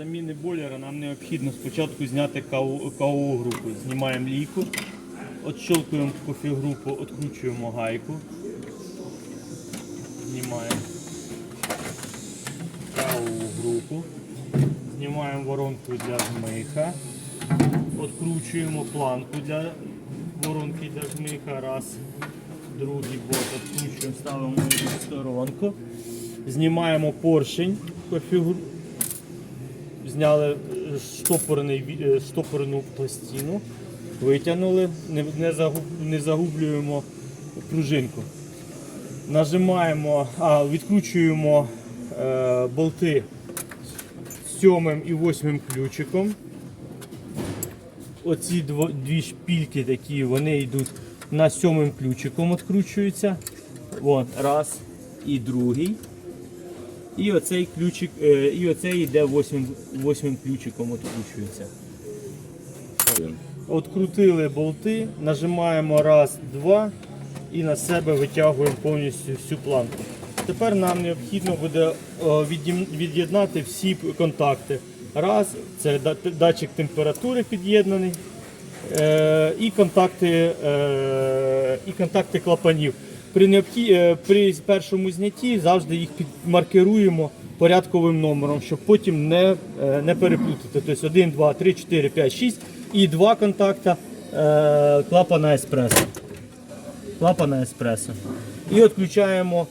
Заміни бойлера нам необхідно спочатку зняти КО групу. Знімаємо лійку, відщелкуємо кофігрупу, відкручуємо гайку. Знімаємо КО групу. Знімаємо воронку для жмиха. Відкручуємо планку для воронки для жмиха. Раз. Другий бок відкручуємо, ставимо сторонку. Знімаємо поршень кофігрупу зняли штопорний, ві- е, пластину, витягнули, не, не, загуб, не загублюємо пружинку. Нажимаємо, а, відкручуємо е, болти сьомим і восьмим ключиком. Оці дві шпільки такі, вони йдуть на сьомим ключиком, відкручуються. Вон, раз і другий. І оцей ключик, е, і оцей йде восьмим, восьмим ключиком відкручується. Открутили болти, нажимаємо раз, два і на себе витягуємо повністю всю планку. Тепер нам необхідно буде від'єднати всі контакти. Раз, це датчик температури під'єднаний. Е, і контакти, е, і контакти клапанів. При, необхі... е, при першому знятті завжди їх підмаркируємо порядковим номером, щоб потім не, е, не переплутати. Тобто 1, 2, 3, 4, 5, 6 і два контакта е, клапана еспресо. Клапана еспресо. І відключаємо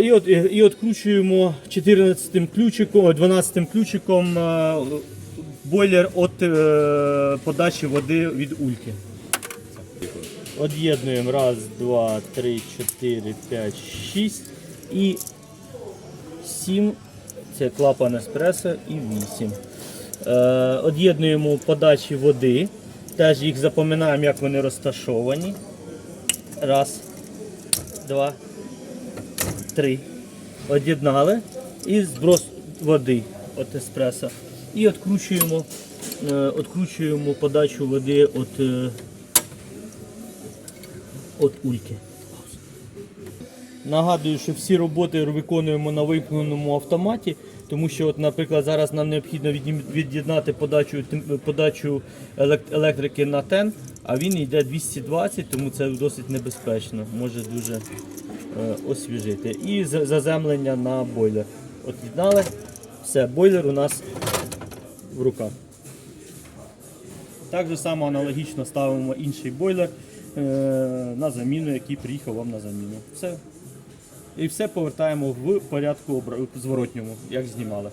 І, от, і відкручуємо 14 ключиком, 12 ключиком бойлер від подачі води від ульки. Од'єднуємо раз, два, три, чотири, п'ять, шість і сім. Це клапан еспресо і вісім. Е, Од'єднуємо подачі води. Теж їх запам'ятаємо, як вони розташовані. Раз, два, три. Од'єднали і зброс води від еспресо. І відкручуємо, е, відкручуємо подачу води від, від ульки. Нагадую, що всі роботи виконуємо на вимкненому автоматі, тому що, от, наприклад, зараз нам необхідно від'єднати подачу, подачу електрики на тен, а він йде 220, тому це досить небезпечно, може дуже е, освіжити. І заземлення на бойлер. От віддали, все, бойлер у нас в руках. Так само аналогічно ставимо інший бойлер на заміну, який приїхав вам на заміну. Все. І все повертаємо в порядку зворотньому, як знімали.